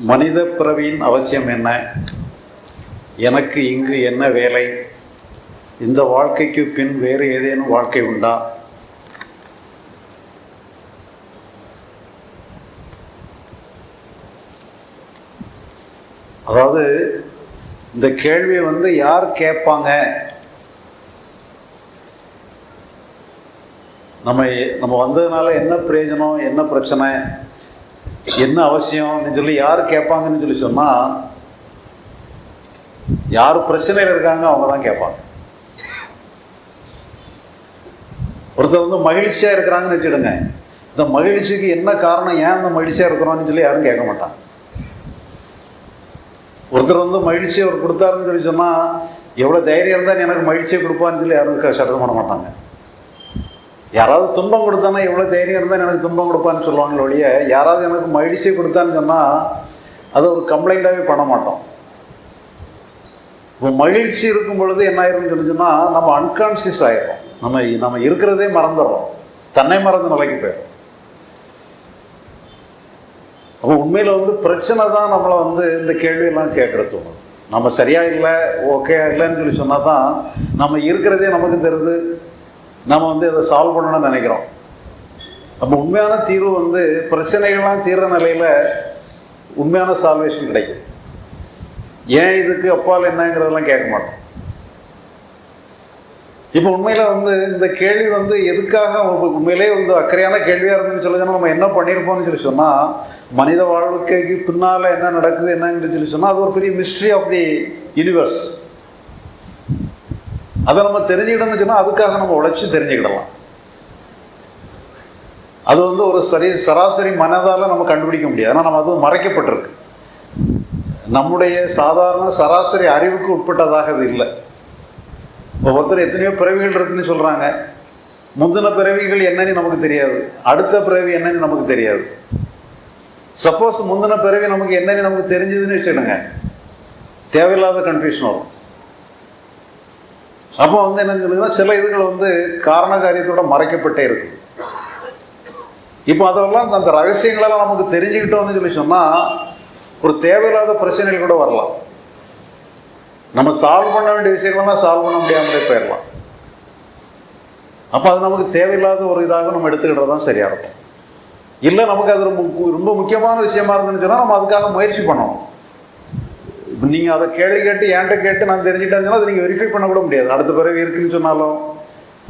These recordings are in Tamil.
மனித பிறவியின் அவசியம் என்ன? எனக்கு இங்கு என்ன வேலை? இந்த வாழ்க்கைக்கு பின் வேறு ஏதேனும் வாழ்க்கை உண்டா? அதாவது இந்த கேள்வியை வந்து யார் கேட்பாங்க? நம்ம நம்ம வந்ததுனால என்ன பிரயோஜனம் என்ன பிரச்சனை? என்ன அவசியம்னு சொல்லி யார் கேட்பாங்கன்னு சொல்லி சொன்னால் யார் பிரச்சனையில் இருக்காங்க அவங்க தான் கேட்பாங்க. ஒருத்தர் வந்து மகிழ்ச்சியாக இருக்கிறாங்கன்னு வச்சுடுங்க இந்த மகிழ்ச்சிக்கு என்ன காரணம் ஏன் இந்த மகிழ்ச்சியாக இருக்கிறோம்னு சொல்லி யாரும் கேட்க மாட்டாங்க. ஒருத்தர் வந்து மகிழ்ச்சியை அவர் கொடுத்தாருன்னு சொல்லி சொன்னால் எவ்வளோ தைரியம் இருந்தால் எனக்கு மகிழ்ச்சியை கொடுப்பான்னு சொல்லி யாரும் சட்டம் பண்ண மாட்டாங்க. யாராவது துன்பம் கொடுத்தானா எவ்வளோ தைரியம் இருந்தால் எனக்கு துன்பம் கொடுப்பான்னு சொல்லுவாங்களே ஒழிய யாராவது எனக்கு மகிழ்ச்சியை கொடுத்தான்னு சொன்னால் அதை ஒரு கம்ப்ளைண்ட்டாகவே பண்ண மாட்டோம். இப்போ மகிழ்ச்சி இருக்கும் பொழுது என்ன ஆயிரும்னு சொல்லி சொன்னால் நம்ம அன்கான்சியஸ் ஆயிடும் நம்ம நம்ம இருக்கிறதே மறந்துடுறோம். தன்னை மறந்து நிலைக்கு போயிடும் அப்போ உண்மையில் வந்து பிரச்சனை தான் நம்மளை வந்து இந்த கேள்வியெல்லாம் கேட்குறது தோணும் நம்ம சரியா இல்லை ஓகே இல்லைன்னு சொல்லி சொன்னால் தான் நம்ம இருக்கிறதே நமக்கு தெரியுது. நம்ம வந்து இதை சால்வ் பண்ணணும்னு நினைக்கிறோம். அப்போ உண்மையான தீர்வு வந்து பிரச்சனைகள்லாம் தீர்ற நிலையில் உண்மையான சால்வேஷன் கிடைக்கும். ஏன் இதுக்கு அப்பால் என்னங்கிறதெல்லாம் கேட்க மாட்டோம். இப்போ உண்மையில் வந்து இந்த கேள்வி வந்து எதுக்காக உங்களுக்கு உண்மையிலே வந்து அக்கறையான கேள்வியாக இருந்துன்னு சொல்லி நம்ம என்ன பண்ணியிருப்போம்னு சொல்லி சொன்னால் மனித வாழ்க்கைக்கு பின்னால் என்ன நடக்குது என்னன்னு சொல்லி சொன்னால் அது ஒரு பெரிய மிஸ்ட்ரி ஆஃப் தி யூனிவர்ஸ் அதை நம்ம தெரிஞ்சுக்கிட்டோம்னு சொன்னால் அதுக்காக நம்ம உழைச்சி தெரிஞ்சுக்கிடலாம். அது வந்து ஒரு சரி சராசரி மனதால் நம்ம கண்டுபிடிக்க முடியாது. ஆனால் நம்ம அது மறைக்கப்பட்டிருக்கு. நம்முடைய சாதாரண சராசரி அறிவுக்கு உட்பட்டதாக அது இல்லை. இப்போ ஒருத்தர் எத்தனையோ பிறவிகள் இருக்குன்னு சொல்கிறாங்க முந்தின பிறவிகள் என்னன்னு நமக்கு தெரியாது. அடுத்த பிறவி என்னன்னு நமக்கு தெரியாது. சப்போஸ் முந்தின பிறவி நமக்கு என்னன்னு நமக்கு தெரிஞ்சதுன்னு வச்சுடுங்க தேவையில்லாத கன்ஃபியூஷன் வரும். அப்போ வந்து என்னன்னு சொல்லுங்கன்னா சில இதுகள் வந்து காரண காரியத்தோட மறைக்கப்பட்டே இருக்கும். இப்போ அதெல்லாம் அந்த ரகசியங்களெல்லாம் நமக்கு தெரிஞ்சுக்கிட்டோம்னு சொல்லி சொன்னால் ஒரு தேவையில்லாத பிரச்சனைகள் கூட வரலாம். நம்ம சால்வ் பண்ண வேண்டிய விஷயங்கள்லாம் சால்வ் பண்ண முடியாமலே போயிடலாம். அப்போ அது நமக்கு தேவையில்லாத ஒரு இதாக நம்ம எடுத்துக்கிட்டது தான் சரியாக இருக்கும். இல்லை நமக்கு அது ரொம்ப ரொம்ப முக்கியமான விஷயமா இருந்துன்னு சொன்னால் நம்ம அதுக்காக முயற்சி பண்ணணும். இப்போ நீங்கள் அதை கேள்வி கேட்டு என்கிட்ட கேட்டு நான் தெரிஞ்சுட்டேங்கன்னா அதை நீங்கள் வெரிஃபை பண்ண கூட முடியாது. அடுத்த பிறகு இருக்குன்னு சொன்னாலும்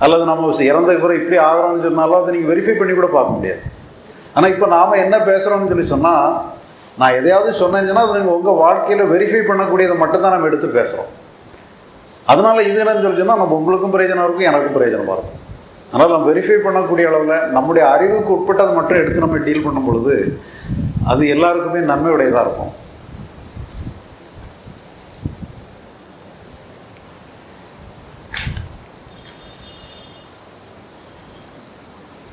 அல்லது நம்ம இறந்த பிறகு இப்படி ஆகிறோம்னு சொன்னாலும் அதை நீங்கள் வெரிஃபை பண்ணி கூட பார்க்க முடியாது. ஆனால் இப்போ நாம் என்ன பேசுகிறோம்னு சொல்லி சொன்னால் நான் எதையாவது சொன்னேன்னா அது நீங்கள் உங்கள் வாழ்க்கையில் வெரிஃபை பண்ணக்கூடியதை மட்டும்தான் நம்ம எடுத்து பேசுகிறோம் அதனால இது என்னன்னு சொல்லி சொன்னால் நம்ம உங்களுக்கும் பிரயோஜனம் இருக்கும் எனக்கும் பிரயோஜனமாக இருக்கும். அதனால் நம்ம வெரிஃபை பண்ணக்கூடிய அளவில் நம்முடைய அறிவுக்கு உட்பட்டதை மட்டும் எடுத்து நம்ம டீல் பண்ணும் பொழுது அது எல்லாருக்குமே நன்மையுடையதாக இருக்கும்.